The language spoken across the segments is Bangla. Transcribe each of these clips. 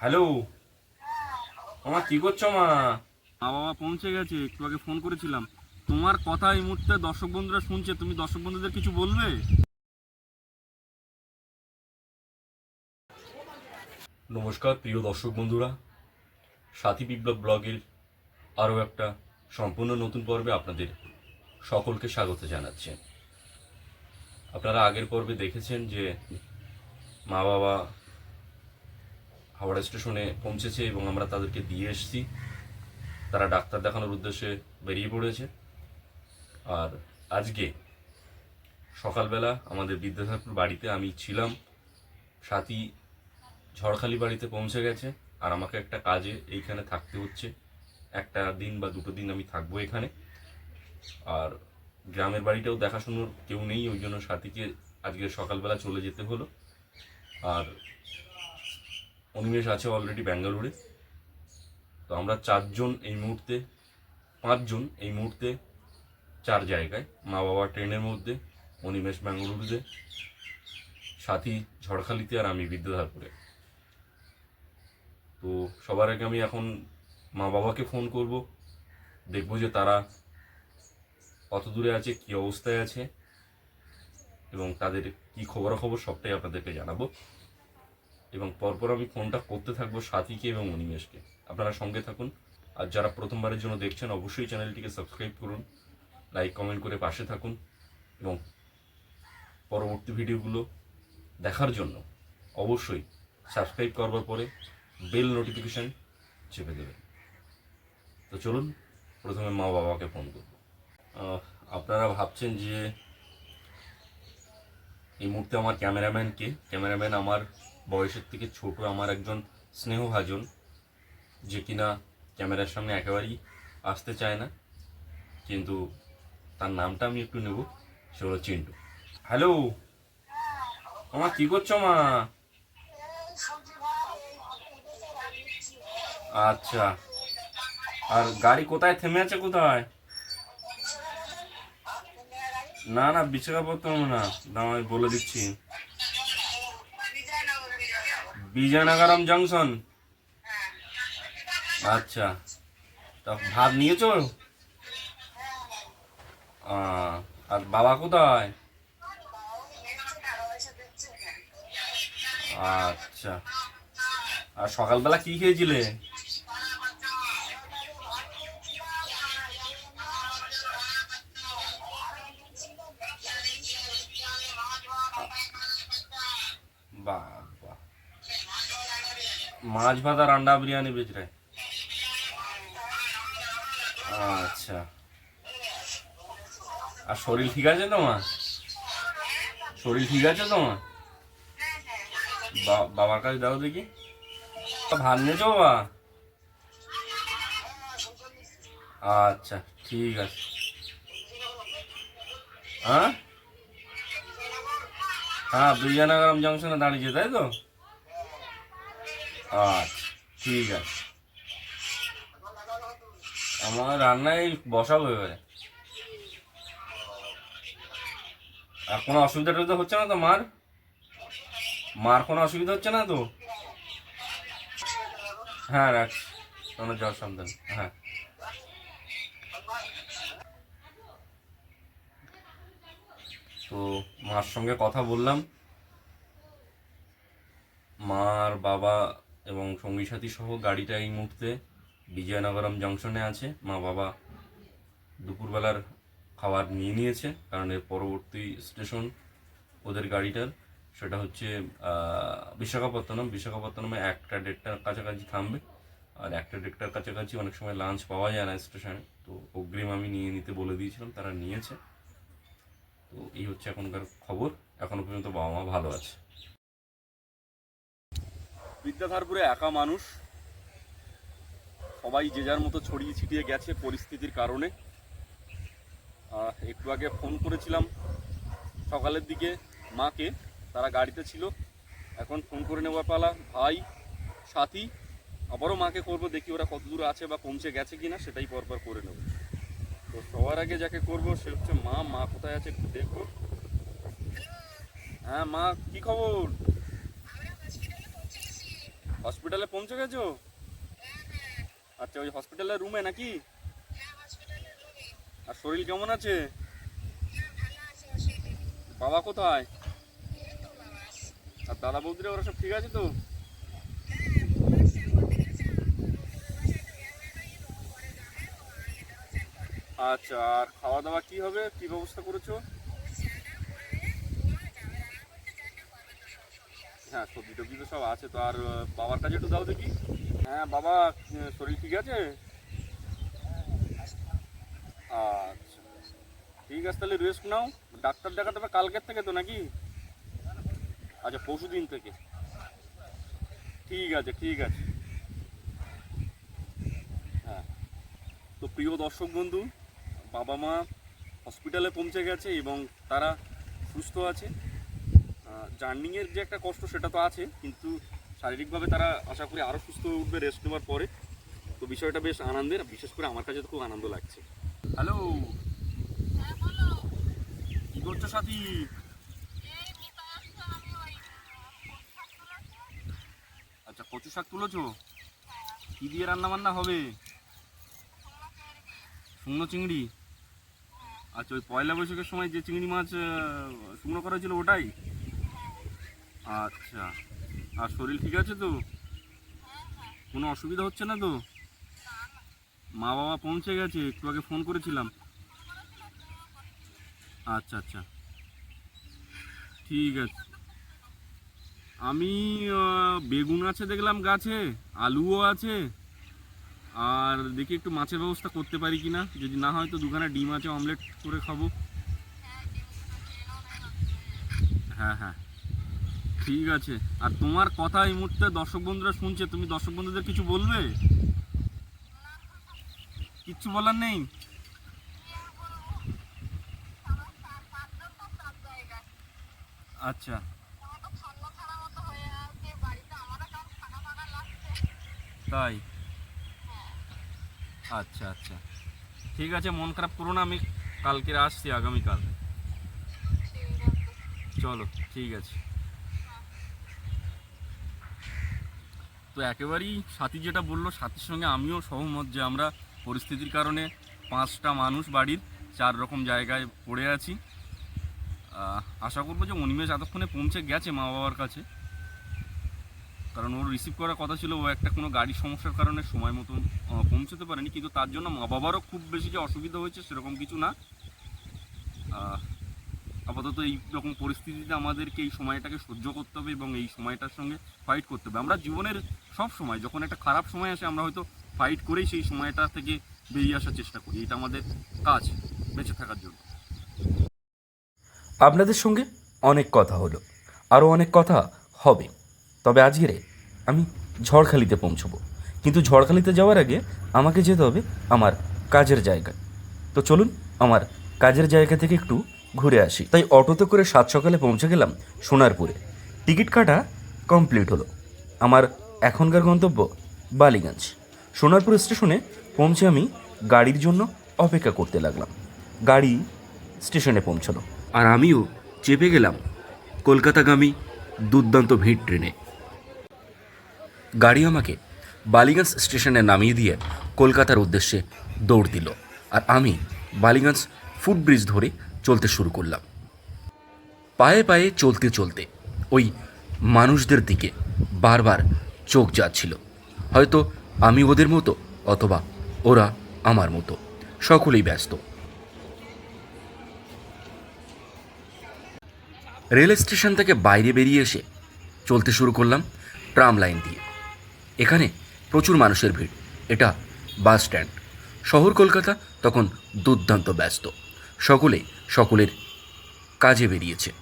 হ্যালো। মা কি করছ মা? মা বাবা পৌঁছে গেছে একটু আগে ফোন করেছিলাম। তোমার কথা এই মুহূর্তে দর্শক বন্ধুরা শুনছে তুমি দর্শক বন্ধুদের কিছু বলবে? নমস্কার প্রিয় দর্শক বন্ধুরা। সাথী বিপ্লব ব্লগের আরও একটা সম্পূর্ণ নতুন পর্বে আপনাদের সকলকে স্বাগত জানাচ্ছে। আপনারা আগের পর্বে দেখেছেন যে মা বাবা হাওড়া স্টেশনে পৌঁছেছে এবং আমরা তাদেরকে দিয়ে এসেছি। তারা ডাক্তার দেখানোর উদ্দেশ্যে বেরিয়ে পড়েছে। আর আজকে সকালবেলা আমাদের বিদ্যাসাগর বাড়িতে আমি ছিলাম। সাথী ঝড়খালি বাড়িতে পৌঁছে গেছে। আর আমাকে একটা কাজে এইখানে থাকতে হচ্ছে। একটা দিন বা দুটো দিন আমি থাকব এখানে। আর গ্রামের বাড়িটাও দেখাশুনোর কেউ নেই, ওই জন্য সাথীকে আজকে সকালবেলা চলে যেতে হলো। আর অনিমেষ আছে অলরেডি ব্যাঙ্গালোরে তো আমরা চারজন এই মুহূর্তে, পাঁচজন এই মুহূর্তে চার জায়গায়, মা বাবা ট্রেনের মধ্যে অনিমেষ ব্যাঙ্গালুরুতে সাথী ঝড়খালিতে আর আমি বিদ্যাধরপুরে। তো সবার আগে আমি এখন মা বাবাকে ফোন করব, দেখব যে তারা কত দূরে আছে, কি অবস্থায় আছে, এবং তাদের কি খবরাখবর সবটাই আপনাদেরকে জানাব। এবং পরপর আমি ফোনটা করতে থাকব সাথীকে এবং অনিমেষকে। আপনারা সঙ্গে থাকুন। আর যারা প্রথমবারের জন্য দেখছেন, অবশ্যই চ্যানেলটিকে সাবস্ক্রাইব করুন, লাইক, কমেন্ট করে পাশে থাকুন এবং পরবর্তী ভিডিওগুলো দেখার জন্য অবশ্যই সাবস্ক্রাইব করবার পরে বেল নোটিফিকেশন চেপে দেবেন। তো চলুন, প্রথমে মা বাবাকে ফোন করব। আপনারা ভাবছেন যে এই মুহূর্তে আমার ক্যামেরাম্যানকে, ক্যামেরাম্যান আমার বয়সের থেকে ছোট আমার একজন স্নেহভাজন যে কিনা ক্যামেরার সামনে একেবারেই আসতে চায় না কিন্তু তার নামটা আমি একটু নেব সে হলো চিন্টু। হ্যালো আমার কি করছ মা? আচ্ছা আর গাড়ি কোথায়? থেমে আছে কোথায়? না না বিশাখাপত্তনম না দাঁড়াও, আমি বলে দিচ্ছি। বিজয়নগরম জংশন। আচ্ছা। তা ভাত নিয়েছো? আর বাবা কোথায়? আচ্ছা। আর সকালবেলা কি খেয়েছিলে? বাবা মাছ ভাত আর আন্ডা বিরিয়ানি বেচ রে আচ্ছা। আর শরীর ঠিক আছে তোমার? শরীর ঠিক আছে তোমার? বাবার কাছে দাও দেখি। ভাত নিয়েছো বাবা? আচ্ছা ঠিক আছে। হ্যাঁ হ্যাঁ বিজয়নগরম জংশনে দাঁড়িয়েছে, তাই তো? আচ্ছা ঠিক আছে। আমার রান্নায় বসাবো এবারে। আর কোনো অসুবিধা টসুবিধা হচ্ছে না তো মার? মার কোনো অসুবিধা হচ্ছে না তো? হ্যাঁ রাখ তোমার যাওয়ার সাবধান হ্যাঁ। তো মার সঙ্গে কথা বললাম। মার বাবা এবং সঙ্গী সাথী সহ গাড়িটা এই মুহূর্তে বিজয়নগরম জংশনে আছে। মা বাবা দুপুরবেলার খাবার নিয়ে নিয়েছে, কারণ এর পরবর্তী স্টেশন ওদের গাড়িটার। সেটা হচ্ছে বিশাখাপত্তনম। বিশাখাপত্তনমে একটা দেড়টার কাছাকাছি থামবে। আর একটা দেড়টার কাছাকাছি অনেক সময় লাঞ্চ পাওয়া যায় না স্টেশনে। তো অগ্রিম আমি নিয়ে নিতে বলে দিয়েছিলাম, তারা নিয়েছে। তো এই হচ্ছে এখনকার খবর। এখনও পর্যন্ত বাবা মা ভালো আছে। বিদ্যাধারপুরে একা মানুষ। সবাই যে যার মতো ছড়িয়ে ছিটিয়ে গেছে পরিস্থিতির কারণে। একটু আগে ফোন করেছিলাম সকালের দিকে মাকে, তারা গাড়িতে ছিল। এখন ফোন করে নেওয়ার পালা, ভাই, সাথী, আবারও মাকে করব, দেখি ওরা কত দূর আছে বা পৌঁছে গেছে কিনা, সেটাই পরপর করে নেব। তো সবার আগে যাকে করব, সে হচ্ছে মা। মা কোথায় আছে একটু দেখব। হ্যাঁ মা, কি খবর? হসপিটালে পৌঁছে গেছো? আচ্ছা ওই হসপিটালের রুমে নাকি? আর শরীর কেমন আছে? বাবা কোথায়? আর দাদা বৌদিরা ওরা সব ঠিক আছে তো? আচ্ছা আর খাওয়া দাওয়া কি হবে? কি ব্যবস্থা করেছ? হ্যাঁ সবজি টবজি তো সব আছে, তো আর বাবার কাছে একটু দাও দেখি। হ্যাঁ বাবা শরীর ঠিক আছে? আচ্ছা। ঠিক আছে, তাহলে রেস্ট নাও। ডাক্তার দেখাতে হবে কালকের থেকে তো নাকি? আচ্ছা পরশু দিন থেকে। ঠিক আছে ঠিক আছে। হ্যাঁ। তো প্রিয় দর্শক বন্ধু, বাবা মা হসপিটালে পৌঁছে গেছে এবং তারা সুস্থ আছে। জার্নিংয়ের যে একটা কষ্ট সেটা তো আছে কিন্তু শারীরিকভাবে তারা আশা করি আরও সুস্থ হয়ে উঠবে রেস্ট নেওয়ার পরে। তো বিষয়টা বেশ আনন্দের বিশেষ করে আমার কাছে তো খুব আনন্দ লাগছে। হ্যালো কি করছ সাথী? আচ্ছা কচু শাক তুলেছো? কি দিয়ে রান্না বান্না হবে? শুকনো চিংড়ি? আচ্ছা ওই পয়লা বৈশাখের সময় যে চিংড়ি মাছ শুকনো করা ছিল ওটাই? আচ্ছা। আর শরীর ঠিক আছে তো? কোনো অসুবিধা হচ্ছে না তো? মা বাবা পৌঁছে গেছে, একটু আগে ফোন করেছিলাম। আচ্ছা আচ্ছা। ঠিক আছে। আমি বেগুন আছে দেখলাম গাছে, আলুও আছে। আর দেখি একটু মাছের ব্যবস্থা করতে পারি কিনা। যদি না হয় তো দুখানা ডিম আছে, অমলেট করে খাব। হ্যাঁ হ্যাঁ। ঠিক আছে। আর তোমার কথা এই মুহূর্তে দর্শক বন্ধুরা শুনছে, তুমি দর্শক বন্ধুদের কিছু বলবে? কিচ্ছু বলার নেই? আচ্ছা। তাই? আচ্ছা আচ্ছা। ঠিক আছে, মন খারাপ করো না, আমি কালকে আসছি, আগামীকাল। চলো, ঠিক আছে। তো একেবারেই সাথী যেটা বলল, সাথীর সঙ্গে আমিও সহমত যে আমরা পরিস্থিতির কারণে পাঁচটা মানুষ বাড়ির চার রকম জায়গায় পড়ে আছি। আশা করব যে অনিমেষ এতক্ষণে পৌঁছে গেছে মা বাবার কাছে। কারণ ওর রিসিভ করার কথা ছিল, ও একটা কোনো গাড়ির সমস্যার কারণে সময় মতো পৌঁছতে পারেনি। কিন্তু তার জন্য মা বাবারও খুব বেশি যে অসুবিধা হয়েছে সেরকম কিছু না। আপাতত এই রকম পরিস্থিতিতে আমাদেরকে এই সময়টাকে সহ্য করতে হবে এবং এই সময়টার সঙ্গে ফাইট করতে হবে। আমরা জীবনের সব সময়, যখন একটা খারাপ সময় আসে, আমরা হয়তো ফাইট করেই সেই সময়টা থেকে বেরিয়ে আসার চেষ্টা করি। এটা আমাদের কাজ বেঁচে থাকার জন্য। আপনাদের সঙ্গে অনেক কথা হলো, আরও অনেক কথা হবে। তবে আজকেরে আমি ঝড়খালিতে পৌঁছবো। কিন্তু ঝড়খালিতে যাওয়ার আগে আমাকে যেতে হবে আমার কাজের জায়গায়। তো চলুন, আমার কাজের জায়গা থেকে একটু ঘুরে আসি। তাই অটোতে করে সাত সকালে পৌঁছে গেলাম সোনারপুরে। টিকিট কাটা কমপ্লিট হলো। আমার এখনকার গন্তব্য বালিগঞ্জ। সোনারপুর স্টেশনে পৌঁছে আমি গাড়ির জন্য অপেক্ষা করতে লাগলাম। গাড়ি স্টেশনে পৌঁছলো। আর আমিও চেপে গেলাম কলকাতাগামী দুর্দান্ত ভিড় ট্রেনে। গাড়ি আমাকে বালিগঞ্জ স্টেশনে নামিয়ে দিয়ে কলকাতার উদ্দেশ্যে দৌড় দিল। আর আমি বালিগঞ্জ ফুটব্রিজ ধরে চলতে শুরু করলাম। পায়ে পায়ে চলতে চলতে ওই মানুষদের দিকে বারবার চোখ যাচ্ছিল। হয়তো আমি ওদের মতো অথবা ওরা আমার মতো। সকলেই ব্যস্ত। রেল স্টেশন থেকে বাইরে বেরিয়ে এসে চলতে শুরু করলাম ট্রাম লাইন দিয়ে। এখানে প্রচুর মানুষের ভিড়। এটা বাস স্ট্যান্ড। শহর কলকাতা তখন দুর্দান্ত ব্যস্ত। সকলে সকলের কাজে বেরিয়েছে।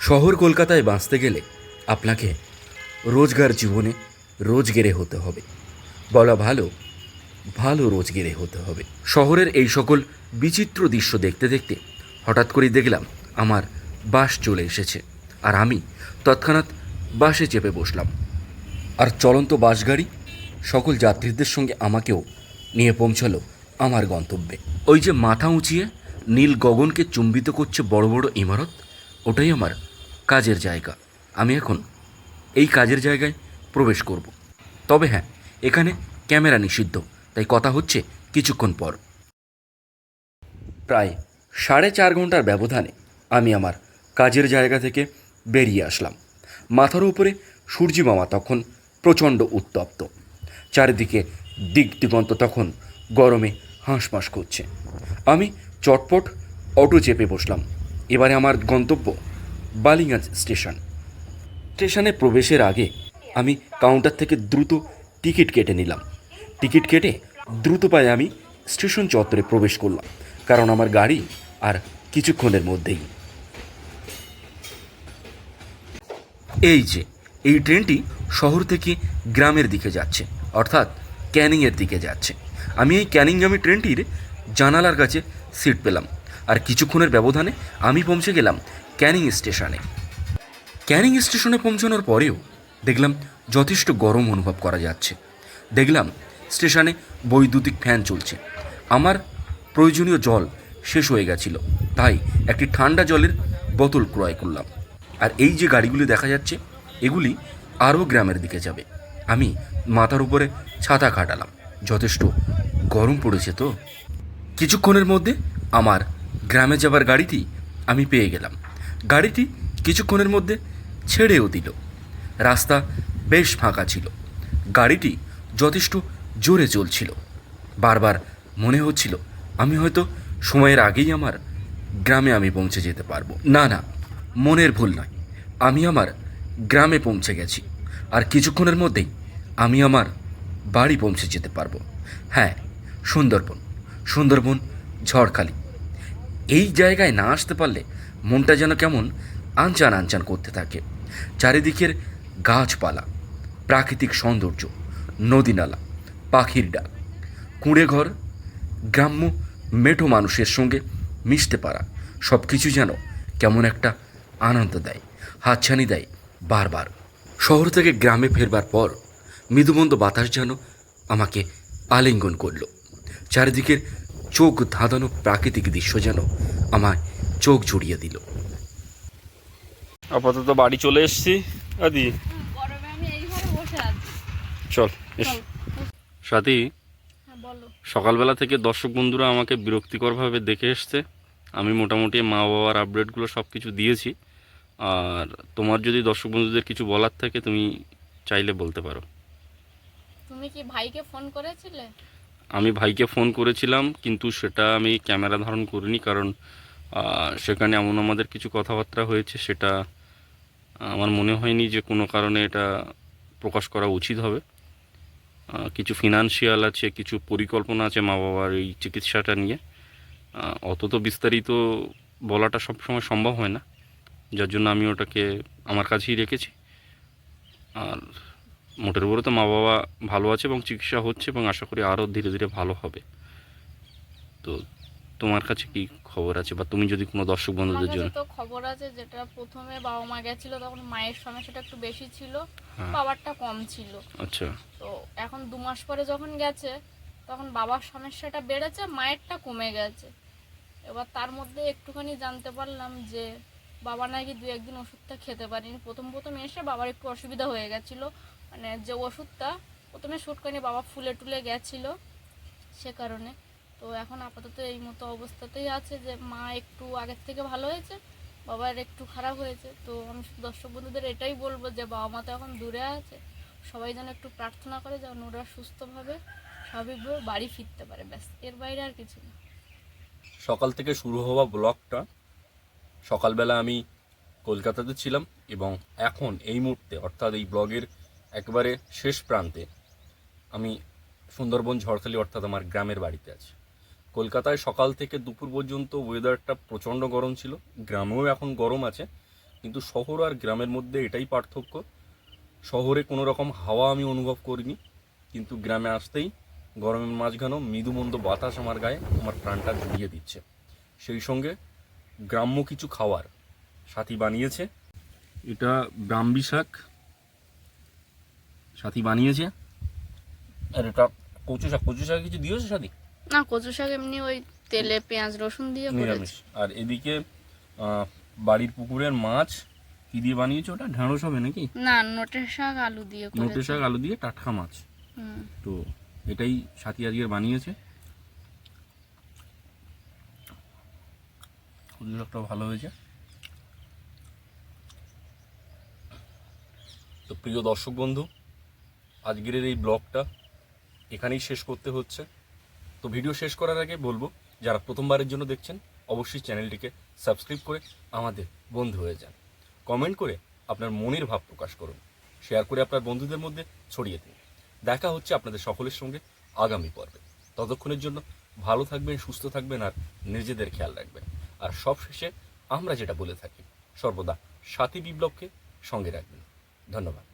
শহর কলকাতায় বাঁচতে গেলে আপনাকে রোজগার জীবনে রোজগেরে হতে হবে। বলা ভালো ভালো রোজগেরে হতে হবে। শহরের এই সকল বিচিত্র দৃশ্য দেখতে দেখতে হঠাৎ করেই দেখলাম আমার বাস চলে এসেছে আর আমি তৎক্ষণাৎ বাসে চেপে বসলাম। আর চলন্ত বাস গাড়ি সকল যাত্রীদের সঙ্গে আমাকেও নিয়ে পৌঁছালো আমার গন্তব্যে। ওই যে মাথা উঁচিয়ে নীল গগনকে চুম্বিত করছে বড় বড় ইমারত, ওটাই আমার কাজের জায়গা। আমি এখন এই কাজের জায়গায় প্রবেশ করব। তবে হ্যাঁ এখানে ক্যামেরা নিষিদ্ধ, তাই কথা হচ্ছে কিছুক্ষণ পর। প্রায় সাড়ে চার ঘণ্টার ব্যবধানে আমি আমার কাজের জায়গা থেকে বেরিয়ে আসলাম। মাথার উপরে সূর্যি মামা তখন প্রচণ্ড উত্তপ্ত। চারিদিকে দিক দিগন্ত তখন গরমে হাঁসমাস করছে। আমি চটপট অটো চেপে বসলাম। এবারে আমার গন্তব্য বালিগঞ্জ স্টেশন। স্টেশনে প্রবেশের আগে আমি কাউন্টার থেকে দ্রুত টিকিট কেটে নিলাম। টিকিট কেটে দ্রুত পায়ে আমি স্টেশন চত্বরে প্রবেশ করলাম, কারণ আমার গাড়ি আর কিছুক্ষণের মধ্যেই। এই যে, এই ট্রেনটি শহর থেকে গ্রামের দিকে যাচ্ছে, অর্থাৎ ক্যানিংয়ের দিকে যাচ্ছে। আমি এই ক্যানিংগামী ট্রেনটির জানালার কাছে সিট পেলাম। আর কিছুক্ষণের ব্যবধানে আমি পৌঁছে গেলাম ক্যানিং স্টেশনে। ক্যানিং স্টেশনে পৌঁছানোর পরেও দেখলাম যথেষ্ট গরম অনুভব করা যাচ্ছে। দেখলাম স্টেশনে বৈদ্যুতিক ফ্যান চলছে। আমার প্রয়োজনীয় জল শেষ হয়ে গেছিল। তাই একটি ঠান্ডা জলের বোতল ক্রয় করলাম। আর এই যে গাড়িগুলি দেখা যাচ্ছে, এগুলি আরও গ্রামের দিকে যাবে। আমি মাথার উপরে ছাতা খাটালাম। যথেষ্ট গরম পড়েছে তো। কিছুক্ষণের মধ্যে আমার গ্রামে যাবার গাড়িটি আমি পেয়ে গেলাম। গাড়িটি কিছুক্ষণের মধ্যে ছেড়েও দিল। রাস্তা বেশ ফাঁকা ছিল। গাড়িটি যথেষ্ট জোরে চলছিল। বারবার মনে হচ্ছিল, আমি হয়তো সময়ের আগেই আমার গ্রামে আমি পৌঁছে যেতে পারব। না না, মনের ভুল নয়। আমি আমার গ্রামে পৌঁছে গেছি। আর কিছুক্ষণের মধ্যেই আমি আমার বাড়ি পৌঁছে যেতে পারব। হ্যাঁ সুন্দরবন সুন্দরবন, ঝড়খালি। এই জায়গায় না আসতে পারলে মনটা যেন কেমন আনচান আনচান করতে থাকে। চারিদিকের গাছপালা, প্রাকৃতিক সৌন্দর্য, নদীনালা, পাখির ডাক, কুঁড়ে ঘর, গ্রাম্য মেঠো মানুষের সঙ্গে মিশতে পারা সব কিছু যেন কেমন একটা আনন্দ দেয়, হাতছানি দেয় বারবার। শহর থেকে গ্রামে ফেরবার পর মৃদুমন্দ বাতাস যেন আমাকে আলিঙ্গন করল। চারিদিকের চোখ ধাঁধানো প্রাকৃতিক দৃশ্য যেন আমায় চোখ জুড়িয়ে দিল। আপাতত বাড়ি চলে এসেছি। আদি। গরমে আমি এই ঘরে বসে আছি চল। এস সাথী হ্যাঁ সকালবেলা থেকে দর্শক বন্ধুরা আমাকে বিরক্তিকরভাবে দেখে এসছে। আমি মোটামুটি মা বাবার আপডেটগুলো সব কিছু দিয়েছি। আর তোমার যদি দর্শক বন্ধুদের কিছু বলার থাকে তুমি চাইলে বলতে পারো। তুমি কি ভাইকে ফোন করেছিলে? আমি ভাইকে ফোন করেছিলাম, কিন্তু সেটা আমি ক্যামেরা ধারণ করিনি কারণ সেখানে এমন আমাদের কিছু কথাবার্তা হয়েছে, সেটা আমার মনে হয়নি যে কোনো কারণে এটা প্রকাশ করা উচিত হবে। কিছু ফিনান্সিয়াল আছে, কিছু পরিকল্পনা আছে মা বাবার এই চিকিৎসাটা নিয়ে। অত তো বিস্তারিত বলাটা সবসময় সম্ভব হয় না, যার জন্য আমি ওটাকে আমার কাছেই রেখেছি। আর মোটের উপরে তো মা বাবা ভালো আছে এবং চিকিৎসা হচ্ছে এবং আশা করি আরও ধীরে ধীরে ভালো হবে। তো তোমার কাছে কি খবর আছে বা তুমি যদি কোনো দর্শক বন্ধুদের জন্য তো খবর আছে যেটা প্রথমে বাবা মা গেছিল তখন মায়ের সমস্যাটা একটু বেশি ছিল হ্যাঁ। বাবারটা কম ছিল। আচ্ছা। তো এখন দু মাস পরে যখন গেছে তখন বাবার সমস্যাটা বেড়েছে মায়েরটা কমে গেছে। এবার তার মধ্যে একটুখানি জানতে পারলাম যে বাবা নাকি দু একদিন ওষুধটা খেতে পারিনি। প্রথম প্রথম এসে বাবার একটু অসুবিধা হয়ে গেছিল। মানে যে ওষুধটা প্রথমে শুটকানি বাবা ফুলে টুলে গেছিল সে কারণে। তো এখন আপাতত এই মতো অবস্থাতেই আছে যে মা একটু আগের থেকে ভালো হয়েছে, বাবার একটু খারাপ হয়েছে। তো আমি দর্শক বন্ধুদের এটাই বলব যে বাবা মা তো এখন দূরে আছে, সবাই যেন একটু প্রার্থনা করে যেন ওরা সুস্থভাবে স্বাভাবিকভাবে বাড়ি ফিরতে পারে, ব্যাস, এর বাইরে আর কিছু না। সকাল থেকে শুরু হওয়া ব্লগটা, সকালবেলা আমি কলকাতাতে ছিলাম এবং এখন এই মুহূর্তে, অর্থাৎ এই ব্লগের একবারে শেষ প্রান্তে আমি সুন্দরবন ঝড়খালি অর্থাৎ আমার গ্রামের বাড়িতে আছি। কলকাতায় সকাল থেকে দুপুর পর্যন্ত ওয়েদারটা প্রচণ্ড গরম ছিল। গ্রামেও এখন গরম আছে, কিন্তু শহর আর গ্রামের মধ্যে এটাই পার্থক্য। শহরে কোনো রকম হাওয়া আমি অনুভব করিনি, কিন্তু গ্রামে আসতেই গরমের মাঝখানেও মৃদুমন্দ বাতাস আমার গায়ে, আমার প্রাণটা জুড়িয়ে দিচ্ছে। সেই সঙ্গে গ্রাম্য কিছু খাওয়ার সাথী বানিয়েছে। এটা ব্রাহ্মী শাক সাথী বানিয়েছে। আর এটা কচু শাক কচু শাক কিছু দিয়েছে সাথী? না কচু শাক এমনি ওই তেলে পেঁয়াজ রসুন দিয়ে নিরামিষ। করেছি আর এদিকে বাড়ির পুকুরের মাছ কি দিয়ে বানিয়েছো ওটা? ঢেঁড়স হবে নাকি? না নোটের শাক আলু দিয়ে নোটে শাক আলু দিয়ে টাটকা মাছ। তো এটাই সাথী আজকের বানিয়েছে। একটা ভালো হয়েছে। তো প্রিয় দর্শক বন্ধু আজকের এই ব্লগটা এখানেই শেষ করতে হচ্ছে। তো ভিডিও শেষ করার আগে বলব, যারা প্রথমবারের জন্য দেখছেন, অবশ্যই চ্যানেলটিকে সাবস্ক্রাইব করে আমাদের বন্ধু হয়ে যান। কমেন্ট করে আপনার মনের ভাব প্রকাশ করুন। শেয়ার করে আপনার বন্ধুদের মধ্যে ছড়িয়ে দিন। দেখা হচ্ছে আপনাদের সকলের সঙ্গে আগামী পর্বে। ততক্ষণের জন্য ভালো থাকবেন, সুস্থ থাকবেন আর নিজেদের খেয়াল রাখবেন। আর সব শেষে আমরা যেটা বলে থাকি, সর্বদা সাথী বিপ্লবকে সঙ্গে রাখবেন। ধন্যবাদ।